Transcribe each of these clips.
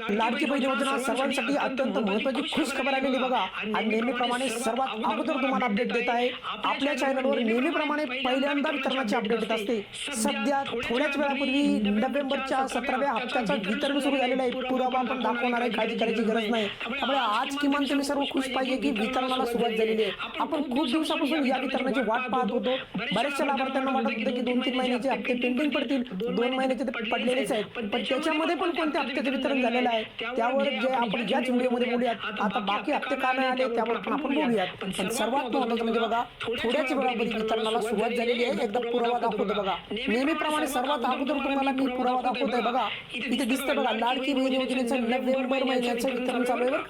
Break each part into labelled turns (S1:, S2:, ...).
S1: लाडकी बहिणी योजना सर्वांसाठी अत्यंत महत्वाची खुश खबर आलेली बघा. आणि नेहमीप्रमाणे सर्वात अगोदर तुम्हाला अपडेट देत आहे. आपल्या चॅनलवर नेहमीप्रमाणे पहिल्यांदा वितरणाची अपडेट येत असते. सध्या थोड्याच वेळापूर्वी नोव्हेंबरच्या सतराव्या हप्त्याचा वितरण सुरू झालेलं आहे पुरावा आपण दाखवणार आहे. काळजी करायची गरज नाही. त्यामुळे आज किमान तुम्ही सर्व खुश पाहिजे की वितरणाला सुरुवात झालेली आहे. आपण खूप दिवसापासून या वितरणाची वाट पाहत होतो. बऱ्याचशा लाभार्थ्यांना वाटत होतं की दोन तीन महिन्याचे हप्ते पेंडिंग पडतील. दोन महिन्याचे ते पडलेलेच आहेत. पण त्याच्यामध्ये पण कोणत्या हप्त्याचे वितरण झालेलं आहे त्यावर जे आपण ज्याच व्हिडिओमध्ये बोलूयात आता बाकी हप्ते का नाही आले त्यावर पण आपण बोलूयात. पण सर्वात महत्वाचं म्हणजे बघा थोड्याच वेळापूर्वी वितरणाला सुरुवात झालेली आहे. एकदा पुरावा दाखवतो बघा. नेहमीप्रमाणे सर्वात अगोदर तुम्हाला मी पुरावा दाखवतोय बघा. इथे दिसतंय बघा लाडकी बहीण योजनेचं नोव्हेंबर महिन्याचं वितरण चालू आहे.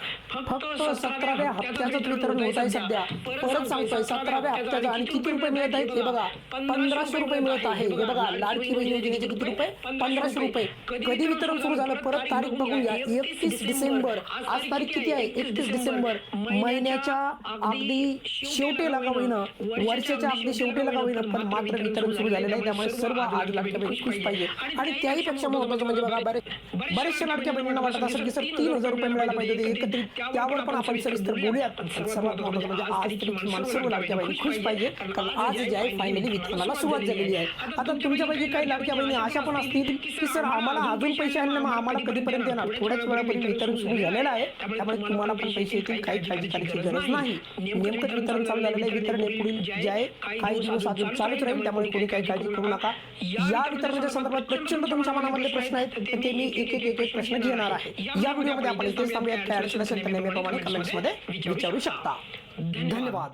S1: फक्त सतराव्या हप्त्याचं वितरण होत आहे सध्या. परत सांगतोय सतराव्या हप्त्याचं आणि किती रुपये मिळत आहेत? हे बघा पंधराशे रुपये मिळत आहे हे बघा लाडकी बहीण योजनेचे किती रुपये पंधराशे रुपये कधी वितरण सुरू झालं परत तारीख बघून घ्या एकतीस डिसेंबर आज तारीख किती आहे? एकतीस डिसेंबर महिन्याच्या अगदी शेवटी लगावईनं वर्षाच्या अगदी शेवटी लगावईनं पण मात्र वितरण सुरू झालेलं आहे. त्यामुळे सर्व आज लाडक्या बहिणी खुश पाहिजे आणि त्याही पेक्षा महत्वाचं म्हणजे बघा बरेच बऱ्याचशा लाडक्या बहिणींना वाटत असेल की सर तीन हजार रुपये मिळायला पाहिजे ते एकत्रित त्यावर पण आपण सविस्तर बोलूयात. सर्वात महत्वाचं म्हणजे आज तरी किमान सर्व लाडक्या बहिणी खुश पाहिजे कारण आज जे आहे फायनली वितरणाला सुरुवात झालेली आहे आता तुमच्यापैकी काही लाडक्या बहिणी अशा पण असतील की सर आम्हाला अजून पैसे आणले मग आम्हाला कधीपर्यंत येणार थोड्याच वेळापर्यंत वितरण सुरू झालेलं आहे. त्यामुळे तुम्हाला पण पैसे येतील. काही काळजी करायची गरज नाही. नेमकं वितरण चालू झालेलं आहे. वितरण हे पुढील जे आहे काही दिवस अजून चालूच राहील. त्यामुळे कोणी काही काळजी करू नका. या वितरणाच्या संदर्भात प्रचंड तुमच्या मनामधले प्रश्न आहेत. ते मी एक एक एक एक प्रश्न घेणार आहे. या व्हिडिओमध्ये आपण इथेच थांबूयात. काय अडचण असेल तर नेहमीप्रमाणे कमेंट्समध्ये विचारू शकता. धन्यवाद.